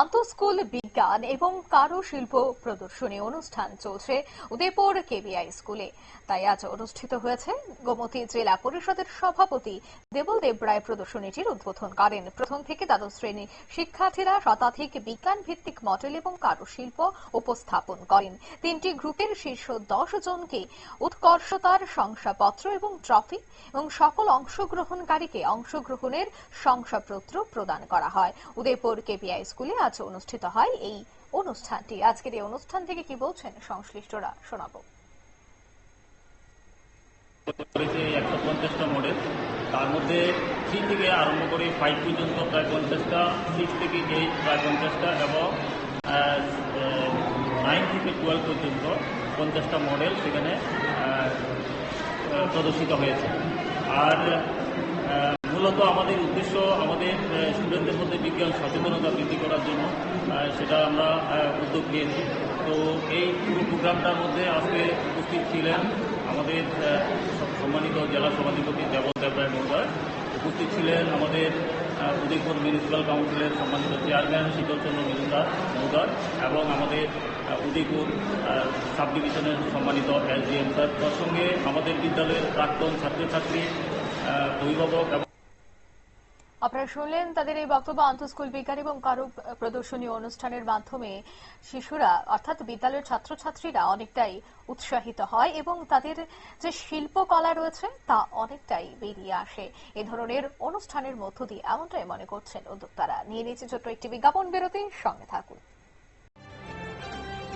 আন্তঃস্কুল বিজ্ঞান এবং কারুশিল্প প্রদর্শনী অনুষ্ঠান চলছে উদয়পুর কেবিআই স্কুলে। তাই আজ অনুষ্ঠিত হয়েছে গোমতী জেলা পরিষদের সভাপতি দেবল দেব রায় প্রদর্শনীটির উদ্বোধন করেন। প্রথম থেকে দ্বাদশ শ্রেণির শিক্ষার্থীরা শতাধিক বিজ্ঞান ভিত্তিক মডেল এবং কারুশিল্প উপস্থাপন করেন। তিনটি গ্রুপের শীর্ষ দশ জনকে উৎকর্ষতার শংসাপত্র এবং ট্রফি এবং সকল অংশগ্রহণকারীকে অংশগ্রহণের শংসাপত্র প্রদান করা হয়। উদয়পুর কেপিআই স্কুলে আজ অনুষ্ঠিত হয় এই অনুষ্ঠানটি। আজকের এই অনুষ্ঠান থেকে কি বলছেন সংশ্লিষ্টরা? শোনাবো। একশো পঞ্চাশটা মডেল তার মধ্যে থ্রি থেকে আরম্ভ করে ফাইভ পর্যন্ত প্রায় পঞ্চাশটা সিক্স থেকে এইট প্রায় পঞ্চাশটা এবং নাইন থেকে টুয়েলভ পর্যন্ত পঞ্চাশটা মডেল সেখানে প্রদর্শিত হয়েছে। আর মূলত আমাদের উদ্দেশ্য আমাদের স্টুডেন্টদের মধ্যে বিজ্ঞান সচেতনতা বৃদ্ধি করার জন্য সেটা আমরা উদ্যোগ নিয়েছি। তো এই পুরো প্রোগ্রামটার মধ্যে আজকে উপস্থিত ছিলেন আমাদের সম্মানিত জেলা সভাধিপতি দেবল দেবরায় মহোদয়। উপস্থিত ছিলেন আমাদের উদয়পুর মিউনিসিপ্যাল কাউন্সিলের সম্মানিত চেয়ারম্যান শীতলচন্দ্র মজুমদার মহোদয় এবং আমাদের উদয়পুর সাব ডিভিশনের সম্মানিত এসডিএম স্যার। তার সঙ্গে আমাদের বিদ্যালয়ের প্রাক্তন ছাত্রছাত্রী অভিভাবক এবং আপনারা শুনলেন তাদের এই বক্তব্য আন্তঃস্কুল বিজ্ঞান এবং কারু প্রদর্শনী অনুষ্ঠানের মাধ্যমে শিশুরা, অর্থাৎ বিদ্যালয়ের ছাত্রছাত্রীরা অনেকটাই উৎসাহিত হয় এবং তাদের যে শিল্পকলা রয়েছে তা অনেকটাই বেরিয়ে আসে। এ ধরনের অনুষ্ঠানের মধ্য দিয়ে এমনটাই মনে করছেন উদ্যোক্তারা। নিয়ে নিয়েছে ছোট্ট একটি বিজ্ঞাপন বিরতি, সঙ্গে থাকুন।